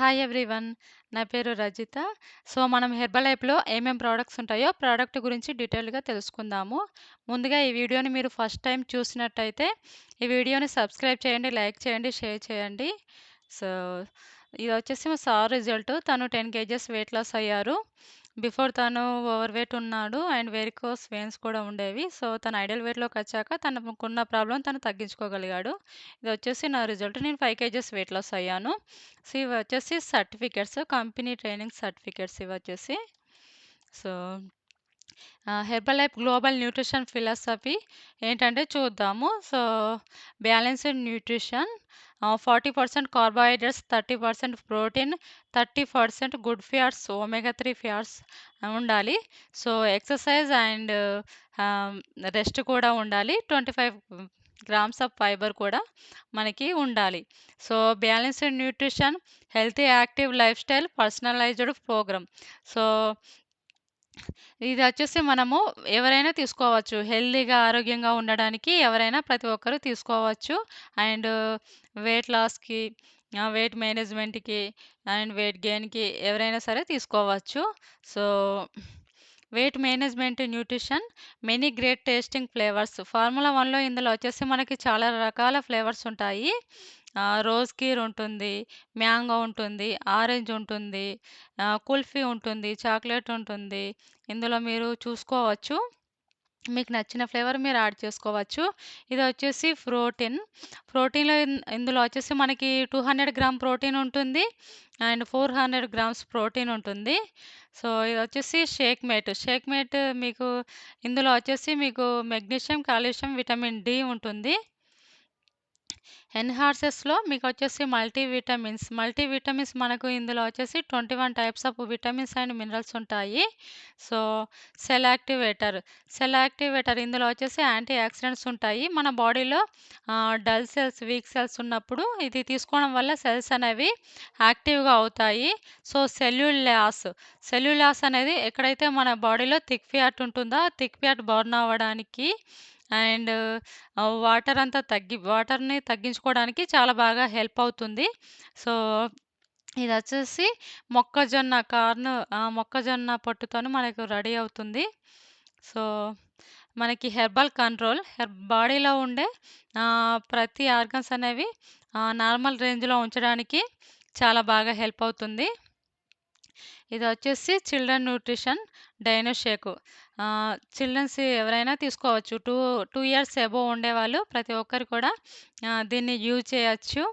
Hi everyone. నా పేరు Rajitha. So, మనం హెర్బల్ లైఫ్‌లో ఏమేం ప్రోడక్ట్స్ ఉంటాయో, ప్రోడక్ట్ గురించి డీటెయిల్‌గా తెలుసుకుందాము. ముందుగా ఈ వీడియోని మీరు ఫస్ట్ టైం చూసినట్టయితే, ఈ వీడియోని సబ్స్క్రైబ్ చేయండి, లైక్ చేయండి, షేర్ చేయండి. సో, ఇది వచ్చేసి మా సార్ రిజల్ట్. తను 10 కేజెస్ వెయిట్ లాస్ అయ్యారు. బిఫోర్ తను ఓవర్ వెయిట్ ఉన్నాడు అండ్ వెరికోస్ వెయిన్స్ కూడా ఉండేవి. సో, తను వెయిట్లోకి వచ్చాక తనకున్న ప్రాబ్లం తను తగ్గించుకోగలిగాడు. ఇది వచ్చేసి నా రిజల్ట్. నేను ఫైవ్ కేజెస్ వెయిట్ లాస్ అయ్యాను. సో, వచ్చేసి సర్టిఫికేట్స్. కంపెనీ ట్రైనింగ్ సర్టిఫికేట్స్ వచ్చేసి so, Herbalife global nutrition philosophy ఏంటంటే చూద్దాము. So, balanced nutrition forty percent carbohydrates, 30% protein, 30% good fats, omega three fats ఉండాలి. సో, ఎక్సర్సైజ్ అండ్ రెస్ట్ కూడా ఉండాలి. 25 grams of fibre కూడా మనకి ఉండాలి. So, balanced nutrition, healthy active lifestyle, personalized program. So, ఇది వచ్చేసి మనము ఎవరైనా తీసుకోవచ్చు. హెల్దీగా ఆరోగ్యంగా ఉండడానికి ఎవరైనా ప్రతి ఒక్కరు తీసుకోవచ్చు. అండ్ వెయిట్ లాస్‌కి, వెయిట్ మేనేజ్‌మెంట్‌కి అండ్ వెయిట్ గెయిన్‌కి ఎవరైనా సరే తీసుకోవచ్చు. So, weight management nutrition many great tasting flavours. Formula వన్లో ఇందులో వచ్చేసి మనకి చాలా రకాల ఫ్లేవర్స్ ఉంటాయి. రోజ్ కీర్ ఉంటుంది, మ్యాంగో ఉంటుంది, ఆరెంజ్ ఉంటుంది, కుల్ఫీ ఉంటుంది, చాక్లెట్ ఉంటుంది. ఇందులో మీరు చూసుకోవచ్చు. మీకు నచ్చిన ఫ్లేవర్ మీరు యాడ్ చేసుకోవచ్చు. ఇది వచ్చేసి ప్రోటీన్. ప్రోటీన్‌లో ఇందులో వచ్చేసి మనకి 200 గ్రామ్ ప్రోటీన్ ఉంటుంది. అండ్ 400 గ్రామ్స్ ప్రోటీన్ ఉంటుంది. సో, ఇది వచ్చేసి షేక్ మేట్. షేక్ మేట్ మీకు ఇందులో వచ్చేసి మీకు మెగ్నీషియం, కాల్షియం, విటమిన్ డి ఉంటుంది. ఎన్హార్సెస్లో మీకొచ్చేసి మల్టీ విటమిన్స్. మల్టీ విటమిన్స్ మనకు ఇందులో వచ్చేసి 21 types of vitamins and minerals ఉంటాయి. So, cell activator. Cell activator ఇందులో వచ్చేసి యాంటీ ఆక్సిడెంట్స్ ఉంటాయి. మన బాడీలో డల్ సెల్స్, వీక్ సెల్స్ ఉన్నప్పుడు ఇది తీసుకోవడం వల్ల సెల్స్ అనేవి యాక్టివ్‌గా అవుతాయి. So, cellulite. సెల్యులాస్ అనేది ఎక్కడైతే మన బాడీలో థిక్ ఫ్యాట్ ఉంటుందో, థిక్ ఫ్యాట్ బర్న్ అవ్వడానికి అండ్ ఆహ్, వాటర్ అంతా తగ్గి వాటర్‌ని తగ్గించుకోవడానికి చాలా బాగా హెల్ప్ అవుతుంది. సో, ఇదొచ్చేసి మొక్కజొన్న కార్న్ ఆహ్, మొక్కజొన్న పొట్టుతోని మనకు రెడీ అవుతుంది. సో, మనకి హెర్బల్ కంట్రోల్. హెర్ బాడీలో ఉండే ఆహ్, ప్రతి ఆర్గన్స్ అనేవి ఆహ్, నార్మల్ రేంజ్‌లో ఉంచడానికి చాలా బాగా హెల్ప్ అవుతుంది. ఇదొచ్చేసి children nutrition dino shake. Childrens ఎవరైనా తీసుకోవచ్చు. 2, 2 ఇయర్స్ అబోవ్ ఉండేవాళ్ళు ప్రతి ఒక్కరు కూడా దీన్ని యూజ్ చేయొచ్చు.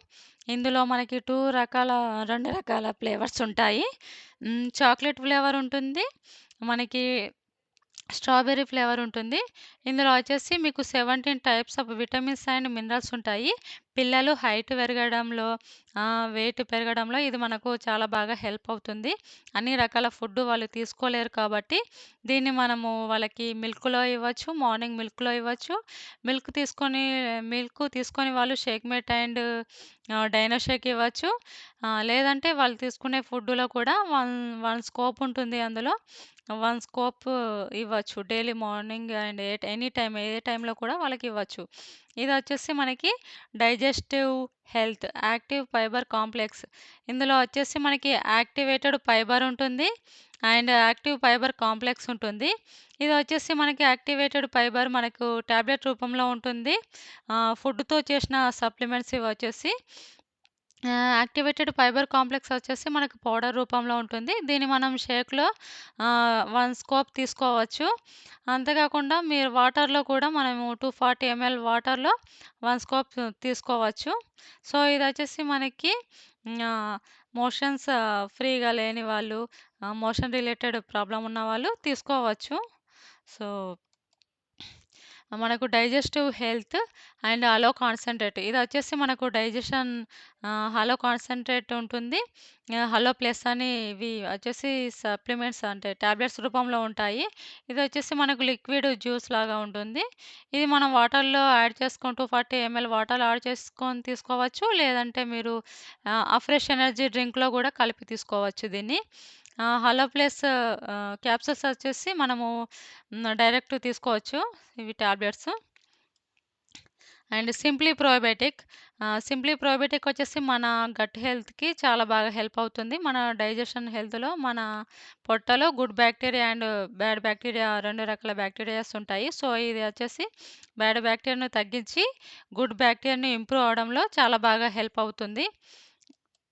ఇందులో మనకి టూ రకాల రెండు రకాల ఫ్లేవర్స్ ఉంటాయి. చాక్లెట్ ఫ్లేవర్ ఉంటుంది. మనకి స్ట్రాబెర్రీ ఫ్లేవర్ ఉంటుంది. ఇందులో వచ్చేసి మీకు 17 types of vitamins and minerals ఉంటాయి. పిల్లలు హైట్ పెరగడంలో, వెయిట్ పెరగడంలో ఇది మనకు చాలా బాగా హెల్ప్ అవుతుంది. అన్ని రకాల ఫుడ్ వాళ్ళు తీసుకోలేరు కాబట్టి, దీన్ని మనము వాళ్ళకి మిల్క్‌లో ఇవ్వచ్చు. మార్నింగ్ మిల్క్‌లో ఇవ్వచ్చు. మిల్క్ తీసుకొని మిల్క్ తీసుకొని వాళ్ళు shake mate and dino shake ఇవ్వచ్చు. లేదంటే వాళ్ళు తీసుకునే ఫుడ్‌లో కూడా వన్ వన్ స్కోప్ ఉంటుంది అందులో. వన్ స్కోప్ ఇవ్వచ్చు. Daily morning and A any time ఏ టైంలో కూడా వాళ్ళకి ఇవ్వచ్చు ఇది వచ్చేసి మనకి digestive health active fiber complex. ఇందులో వచ్చేసి మనకి యాక్టివేటెడ్ ఫైబర్ ఉంటుంది. అండ్ యాక్టివ్ ఫైబర్ కాంప్లెక్స్ ఉంటుంది. ఇది వచ్చేసి మనకి యాక్టివేటెడ్ ఫైబర్ మనకు టాబ్లెట్ రూపంలో ఉంటుంది. ఫుడ్‌తో చేసిన సప్లిమెంట్స్ ఇవి వచ్చేసి యాక్టివేటెడ్ ఫైబర్ కాంప్లెక్స్ వచ్చేసి మనకు పౌడర్ రూపంలో ఉంటుంది. దీన్ని మనం షేక్‌లో వన్ స్కోప్ తీసుకోవచ్చు. అంతేకాకుండా మీరు వాటర్‌లో కూడా మనము 240 ఎంఎల్ వాటర్‌లో వన్ స్కోప్ తీసుకోవచ్చు. సో, ఇది వచ్చేసి మనకి మోషన్స్ ఫ్రీగా లేని వాళ్ళు, మోషన్ రిలేటెడ్ ప్రాబ్లెమ్ ఉన్న వాళ్ళు తీసుకోవచ్చు. సో మనకు డైజెస్టివ్ హెల్త్ అండ్ అలో ఇది వచ్చేసి మనకు డైజెషన్ హలో కాన్సన్ట్రేట్ ఉంటుంది. హలో ప్లస్ అని ఇవి వచ్చేసి సప్లిమెంట్స్ అంటే టాబ్లెట్స్ రూపంలో ఉంటాయి. ఇది వచ్చేసి మనకు లిక్విడ్ జ్యూస్ లాగా ఉంటుంది. ఇది మనం వాటర్‌లో యాడ్ చేసుకొని 240 ఎంఎల్ వాటర్ యాడ్ చేసుకొని తీసుకోవచ్చు. లేదంటే మీరు అఫ్రెష్ ఎనర్జీ డ్రింక్‌లో కూడా కలిపి తీసుకోవచ్చు దీన్ని. హలో ప్లస్ ఆహ్, క్యాప్సూల్స్ వచ్చేసి మనము హ్మ్, డైరెక్ట్ తీసుకోవచ్చు ఇవి tablets. And simply probiotic ah, simply probiotic వచ్చేసి మన గట్ హెల్త్‌కి చాలా బాగా హెల్ప్ అవుతుంది. మన డైజెషన్ హెల్త్‌లో మన పొట్టలో good bacteria and bad bacteria 2 రకాల బ్యాక్టీరియాస్ ఉంటాయి. సో, ఇది వచ్చేసి బ్యాడ్ బ్యాక్టీరియాను తగ్గించి గుడ్ బ్యాక్టీరియాని ఇంప్రూవ్ అవ్వడంలో చాలా బాగా హెల్ప్ అవుతుంది.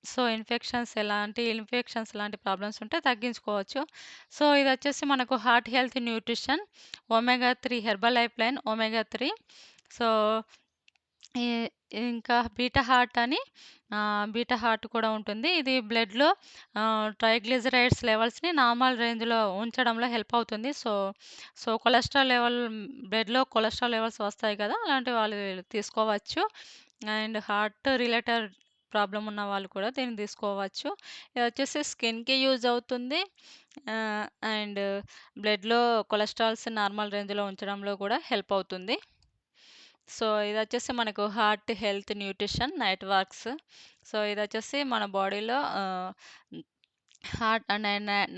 సో, ఇన్ఫెక్షన్స్ ఎలాంటి ఇన్ఫెక్షన్స్ లాంటి ప్రాబ్లమ్స్ ఉంటే తగ్గించుకోవచ్చు. సో, ఇది వచ్చేసి మనకు heart health nutrition omega three Herbalifeline omega three so, ఈ ఇంకా బీటా హార్ట్ అని బీటా హార్ట్ కూడా ఉంటుంది. ఇది బ్లడ్‌లో ట్రైగ్లిజరైడ్స్ లెవెల్స్‌ని నార్మల్ రేంజ్‌లో ఉంచడంలో హెల్ప్ అవుతుంది. సో, సో కొలెస్ట్రాల్ లెవెల్ బ్లడ్‌లో కొలెస్ట్రాల్ లెవెల్స్ వస్తాయి కదా! అలాంటి వాళ్ళు తీసుకోవచ్చు. అండ్ హార్ట్ రిలేటెడ్ ప్రాబ్లం ఉన్న వాళ్ళు కూడా దీన్ని తీసుకోవచ్చు. ఇది వచ్చేసి స్కిన్‌కి యూజ్ అవుతుంది. అండ్ బ్లడ్‌లో కొలెస్ట్రాల్స్ నార్మల్ రేంజ్‌లో ఉంచడంలో కూడా హెల్ప్ అవుతుంది. సో, ఇది వచ్చేసి మనకు heart health nutrition night works. So, ఇదొచ్చేసి మన బాడీలో హార్ట్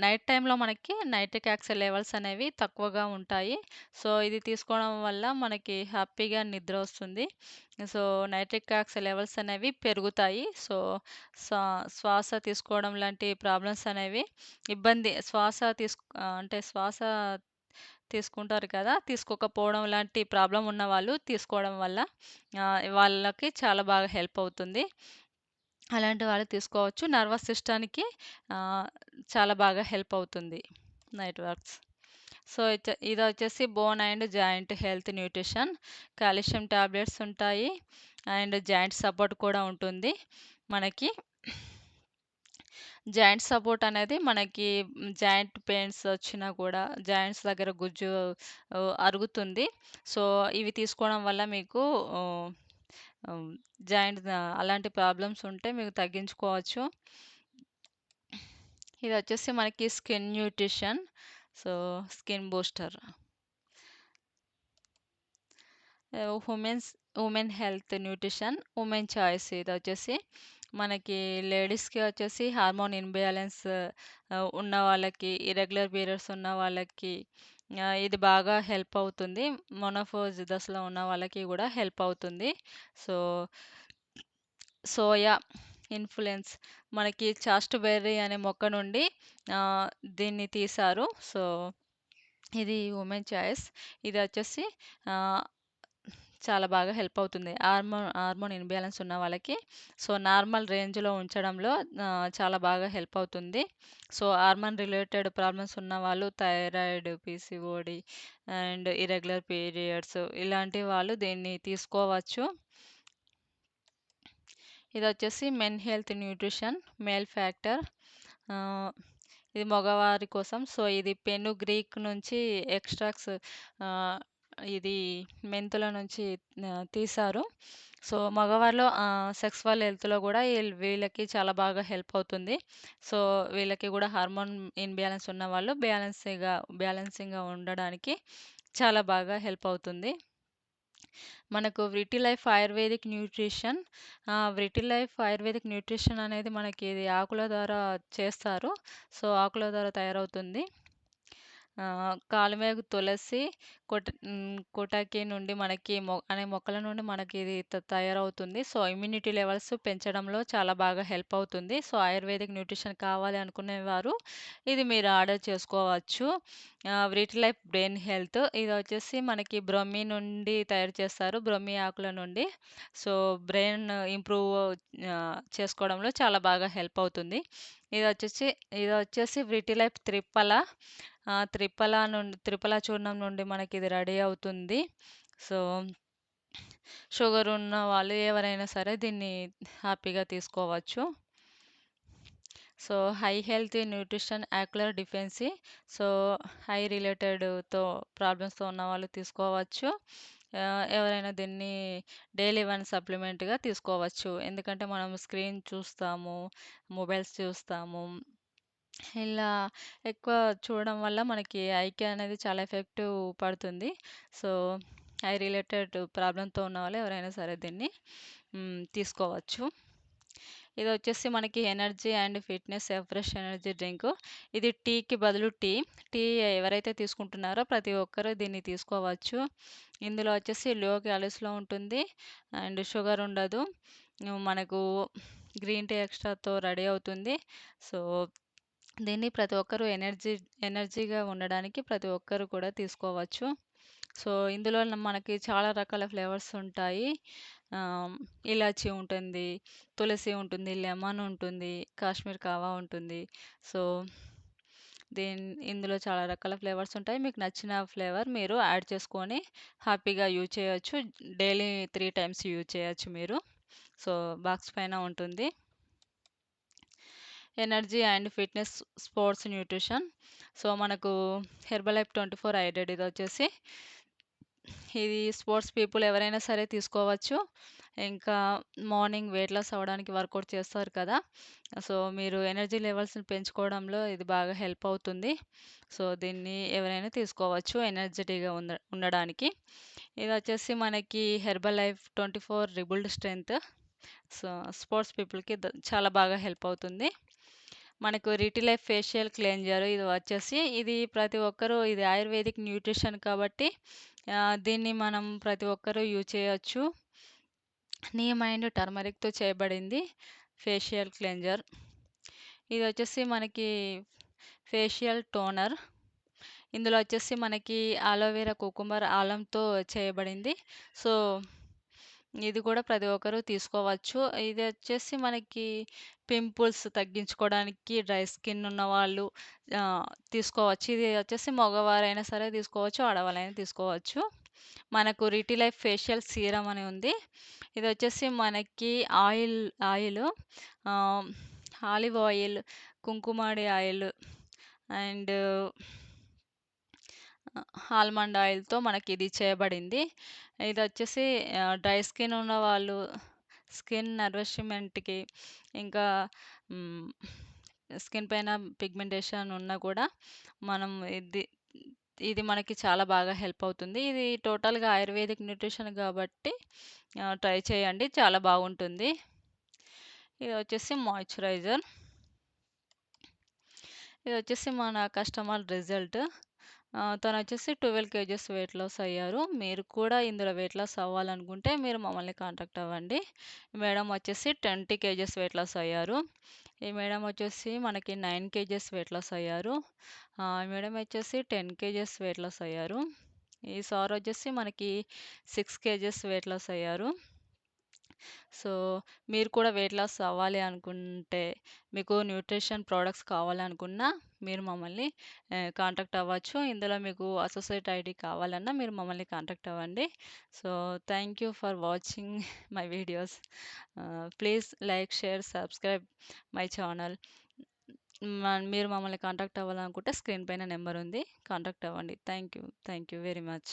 నైట్ టైంలో మనకి నైట్రిక్ యాక్సిడ్ లెవెల్స్ అనేవి తక్కువగా ఉంటాయి. సో, ఇది తీసుకోవడం వల్ల మనకి హ్యాపీగా నిద్ర వస్తుంది. సో, నైట్రిక్ యాక్సిడ్ లెవెల్స్ అనేవి పెరుగుతాయి. సో, శ్వాస తీసుకోవడం లాంటి ప్రాబ్లమ్స్ అనేవి ఇబ్బంది శ్వాస తీసు అంటే శ్వాస తీసుకుంటారు కదా! తీసుకోకపోవడం లాంటి ప్రాబ్లం ఉన్న వాళ్ళు తీసుకోవడం వల్ల వాళ్ళకి చాలా బాగా హెల్ప్ అవుతుంది. అలాంటి వాళ్ళు తీసుకోవచ్చు. నర్వస్ సిస్టానికి చాలా బాగా హెల్ప్ అవుతుంది నైట్ వర్క్స్. సో, ఇది వచ్చేసి bone and joint health nutrition calcium tablets ఉంటాయి. అండ్ జాయింట్ సపోర్ట్ కూడా ఉంటుంది మనకి. జాయింట్ సపోర్ట్ అనేది మనకి జాయింట్ పెయిన్స్ వచ్చినా కూడా జాయింట్స్ దగ్గర గుజ్జు అరుగుతుంది. సో, ఇవి తీసుకోవడం వల్ల మీకు జాయింట్ అలాంటి ప్రాబ్లమ్స్ ఉంటే మీకు తగ్గించుకోవచ్చు. ఇది వచ్చేసి మనకి skin nutrition. So, skin booster. Women's women health nutrition women choice ఇదొచ్చేసి మనకి లేడీస్‌కి వచ్చేసి హార్మోన్ ఇన్బ్యాలెన్స్ ఉన్న వాళ్ళకి, ఇరెగ్యులర్ పీరియడ్స్ ఉన్న వాళ్ళకి ఇది బాగా హెల్ప్ అవుతుంది. మొనఫోజ్ దశలో ఉన్న వాళ్ళకి కూడా హెల్ప్ అవుతుంది. సో, సోయా ఇన్‌ఫ్లుయెన్స్ మనకి చాస్ట్ బెర్రీ అనే మొక్క నుండి దీన్ని తీశారు. సో, ఇది ఉమెన్ చాయిస్. ఇది వచ్చేసి చాలా బాగా హెల్ప్ అవుతుంది. హార్మోన్ హార్మోన్ ఇన్బ్యాలెన్స్ ఉన్న వాళ్ళకి సో, నార్మల్ రేంజ్‌లో ఉంచడంలో చాలా బాగా హెల్ప్ అవుతుంది. సో, హార్మోన్ రిలేటెడ్ ప్రాబ్లమ్స్ ఉన్నవాళ్ళు thyroid, PCOD and irregular periods ఇలాంటి వాళ్ళు దీన్ని తీసుకోవచ్చు. ఇది వచ్చేసి men health nutrition male factor ఇది మగవారి కోసం. సో, ఇది పెను గ్రీక్ నుంచి ఎక్స్ట్రాక్ట్స్ ఇది మెంతుల నుంచి తీశారు. సో, మగవాళ్ళు సెక్స్ సెక్సువల్ హెల్త్‌లో కూడా వీళ్ళకి చాలా బాగా హెల్ప్ అవుతుంది. సో, వీళ్ళకి కూడా హార్మోన్ ఇంబాలెన్స్ ఉన్నవాళ్ళు బ్యాలెన్స్‌గా బ్యాలెన్సింగ్‌గా ఉండడానికి చాలా బాగా హెల్ప్ అవుతుంది. మనకు విటిలైఫ్ Ayurvedic nutrition Vriti life ayurvedic nutrition అనేది మనకి ఇది ఆకుల ద్వారా చేస్తారు. సో, ఆకుల ద్వారా తయారవుతుంది. కాలుమేగు తులసి, కొట హ్మ్, కోటాకి నుండి మనకి మొ అనే మొక్కల నుండి మనకి ఇది త తయారవుతుంది. సో, ఇమ్యూనిటీ లెవెల్స్ పెంచడంలో చాలా బాగా హెల్ప్ అవుతుంది. సో, ఆయుర్వేదిక్ న్యూట్రిషన్ కావాలి అనుకునేవారు ఇది మీరు ఆర్డర్ చేసుకోవచ్చు. ఆహ్, విటిలైఫ్ బ్రెయిన్ హెల్త్ ఇది వచ్చేసి మనకి బ్రొమ్మీ నుండి తయారు చేస్తారు. బ్రొమ్మీ ఆకుల నుండి. సో, బ్రెయిన్ ఇంప్రూవ్ చేసుకోవడంలో చాలా బాగా హెల్ప్ అవుతుంది. ఇది వచ్చేసి ఇది వచ్చేసి విటిలైఫ్ లైఫ్ త్రిప్పల త్రిప్పల నుండి త్రిఫల చూర్ణం నుండి మనకి ఇది రెడీ అవుతుంది. సో, షుగర్ ఉన్న వాళ్ళు ఎవరైనా సరే దీన్ని హ్యాపీగా తీసుకోవచ్చు. So, eye healthy nutrition ocular defence so, eye రిలేటెడ్‌తో ప్రాబ్లమ్స్‌తో ఉన్న వాళ్ళు తీసుకోవచ్చు. ఎవరైనా దీన్ని డైలీ వన్ సప్లిమెంట్‌గా తీసుకోవచ్చు. ఎందుకంటే మనం స్క్రీన్ చూస్తాము, మొబైల్స్ చూస్తాము. ఇలా ఎక్కువ చూడడం వల్ల మనకి ఐకి అనేది చాలా ఎఫెక్టివ్ పడుతుంది. సో, ఐ రిలేటెడ్ ప్రాబ్లంతో ఉన్న వాళ్ళు ఎవరైనా సరే దీన్ని తీసుకోవచ్చు ఇది వచ్చేసి మనకి energy and fitness afresh energy drink ఇది టీకి బదులు టీ. టీ ఎవరైతే తీసుకుంటున్నారో ప్రతి ఒక్కరు దీన్ని తీసుకోవచ్చు. ఇందులో వచ్చేసి లో క్యాలరీస్‌లో ఉంటుంది. అండ్ షుగర్ ఉండదు. మనకు గ్రీన్ టీ ఎక్స్‌ట్రాతో రెడీ అవుతుంది. సో, దీన్ని ప్రతి ఒక్కరు ఎనర్జీ ఎనర్జీగా ఉండడానికి ప్రతి ఒక్కరు కూడా తీసుకోవచ్చు. సో, ఇందులో మనకి చాలా రకాల ఫ్లేవర్స్ ఉంటాయి. ఇలాచి ఇలాచీ ఉంటుంది, తులసి ఉంటుంది, లెమన్ ఉంటుంది, కాశ్మీర్ కావా ఉంటుంది. సో, దీని ఇందులో చాలా రకాల ఫ్లేవర్స్ ఉంటాయి. మీకు నచ్చిన ఫ్లేవర్ మీరు యాడ్ చేసుకొని హ్యాపీగా యూజ్ చేయొచ్చు. డైలీ త్రీ టైమ్స్ యూజ్ చేయొచ్చు మీరు. సో, బాక్స్ పైన ఉంటుంది. Energy and fitness, sports nutrition. So, మనకు హెర్బలైఫ్ 24 హైడ్రేట్ ఇదొచ్చేసి ఇది స్పోర్ట్స్ పీపుల్ ఎవరైనా సరే తీసుకోవచ్చు. ఇంకా మార్నింగ్ వెయిట్ లాస్ అవ్వడానికి వర్కౌట్ చేస్తారు కదా! సో, మీరు ఎనర్జీ లెవెల్స్‌ని పెంచుకోవడంలో ఇది బాగా హెల్ప్ అవుతుంది. సో, దీన్ని ఎవరైనా తీసుకోవచ్చు ఎనర్జెటిక్గా ఉండ ఉండడానికి. ఇది వచ్చేసి మనకి Herbalife twenty four rebuild strength so, sports పీపుల్‌కి చాలా బాగా హెల్ప్ అవుతుంది. మనకు రిటిలైఫ్ ఫేషియల్ క్లెంజర్ ఇది వచ్చేసి ఇది ప్రతి ఒక్కరూ ఇది ఆయుర్వేదిక్ న్యూట్రిషన్ కాబట్టి దీన్ని మనం ప్రతి ఒక్కరూ యూజ్ చేయొచ్చు. నీమ్ అండ్ టర్మరిక్‌తో చేయబడింది ఫేషియల్ క్లేంజర్ ఇది వచ్చేసి మనకి ఫేషియల్ టోనర్. ఇందులో వచ్చేసి మనకి అలోవెరా, కుకుంబర్, ఆలంతో చేయబడింది. సో, ఇది కూడా ప్రతి ఒక్కరు తీసుకోవచ్చు. ఇది వచ్చేసి మనకి పింపుల్స్ తగ్గించుకోవడానికి డ్రై స్కిన్ ఉన్నవాళ్ళు తీసుకోవచ్చు. ఇది వచ్చేసి మగవారైనా సరే తీసుకోవచ్చు. ఆడవాళ్ళైనా తీసుకోవచ్చు. మనకు రిటిలైఫ్ ఫేషియల్ సీరమ్ అని ఉంది. ఇది వచ్చేసి మనకి oil oil olive oil, kumkumadi oil and almond ఆయిల్‌తో మనకి ఇది చేయబడింది. ఇది వచ్చేసి డ్రై స్కిన్ ఉన్నవాళ్ళు స్కిన్ నరిష్‌మెంట్‌కి ఇంకా స్కిన్ పైన పిగ్మెంటేషన్ ఉన్నా కూడా మనం ఇది ఇది మనకి చాలా బాగా హెల్ప్ అవుతుంది. ఇది టోటల్‌గా ఆయుర్వేదిక్ న్యూట్రిషన్ కాబట్టి ట్రై చేయండి. చాలా బాగుంటుంది. ఇది వచ్చేసి మాయిశ్చరైజర్. ఇది వచ్చేసి మన కస్టమర్ రిజల్ట్. తను వచ్చేసి ట్వెల్వ్ కేజెస్ వెయిట్ లాస్ అయ్యారు. మీరు కూడా ఇందులో వెయిట్ లాస్ అవ్వాలనుకుంటే మీరు మమ్మల్ని కాంటాక్ట్ అవ్వండి. మేడం వచ్చేసి 20 కేజెస్ వెయిట్ లాస్ అయ్యారు. ఈ మేడం వచ్చేసి మనకి నైన్ కేజెస్ వెయిట్ లాస్ అయ్యారు. మేడం వచ్చేసి 10 కేజెస్ వెయిట్ లాస్ అయ్యారు. ఈ సార్ వచ్చేసి మనకి సిక్స్ కేజెస్ వెయిట్ లాస్ అయ్యారు. సో, మీరు కూడా వెయిట్ లాస్ అవ్వాలి అనుకుంటే, మీకు న్యూట్రిషన్ ప్రొడక్ట్స్ కావాలనుకున్నా మీరు మమ్మల్ని కాంటాక్ట్ అవ్వచ్చు. ఇందులో మీకు అసోసియేట్ ఐడి కావాలన్నా మీరు మమ్మల్ని కాంటాక్ట్ అవ్వండి. So, thank you for watching my videos. Please like, share, subscribe my channel. మ మీరు మమ్మల్ని కాంటాక్ట్ అవ్వాలనుకుంటే స్క్రీన్ పైన నెంబర్ ఉంది. కాంటాక్ట్ అవ్వండి. Thank you. Thank you very much.